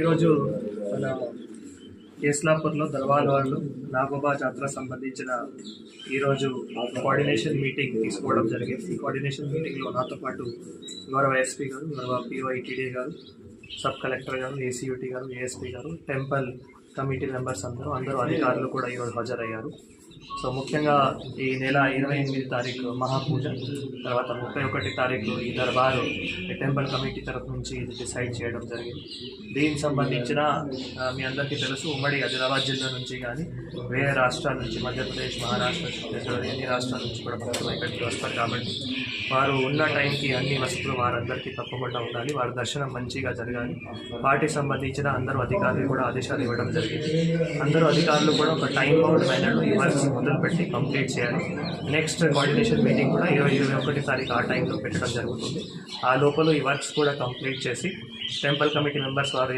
ఈరోజు మన కేస్లాపూర్లో దర్వాల్ వాళ్ళు నాగోబా జాతర సంబంధించిన ఈరోజు కోఆర్డినేషన్ మీటింగ్ తీసుకోవడం జరిగింది. ఈ కోఆర్డినేషన్ మీటింగ్లో నాతో పాటు గౌరవ ఎస్పీ గారు గౌరవ పిఓఐటీడీ గారు సబ్ కలెక్టర్ గారు ఏసీయూటీ గారు ఏఎస్పీ గారు టెంపుల్ కమిటీ మెంబర్స్ అందరూ అందరూ అధికారులు కూడా ఈరోజు హాజరయ్యారు. సో ముఖ్యంగా ఈ నెల ఇరవై ఎనిమిది తారీఖు మహాపూజ తర్వాత ముప్పై ఒకటి తారీఖు ఈ దర్బారు టెంపుల్ కమిటీ తరఫు నుంచి ఇది డిసైడ్ చేయడం జరిగింది. దీనికి సంబంధించిన మీ అందరికీ తెలుసు ఉమ్మడి ఆదిలాబాద్ జిల్లా నుంచి కానీ వేరే రాష్ట్రాల నుంచి మధ్యప్రదేశ్ మహారాష్ట్ర ఛత్తీస్గఢ్ ఎన్ని రాష్ట్రాల నుంచి కూడా భక్తులు ఇక్కడికి వస్తారు కాబట్టి వారు ఉన్న టైంకి అన్ని వసతులు వారందరికీ తప్పకుండా ఉండాలి వారి దర్శనం మంచిగా జరగాలి. వాటికి సంబంధించిన అందరూ అధికారులు కూడా ఆదేశాలు ఇవ్వడం జరిగింది. అందరూ అధికారులు కూడా ఒక టైం బౌండ్ మేనర్లో ఈ వర్క్స్ మొదలుపెట్టి కంప్లీట్ చేయాలి. నెక్స్ట్ కోఆర్డినేషన్ మీటింగ్ కూడా ఇరవై ఇరవై ఒకటి తారీఖు ఆ టైంలో పెట్టడం జరుగుతుంది. ఆ లోపల ఈ వర్క్స్ కూడా కంప్లీట్ చేసి టెంపుల్ కమిటీ మెంబర్స్ వారు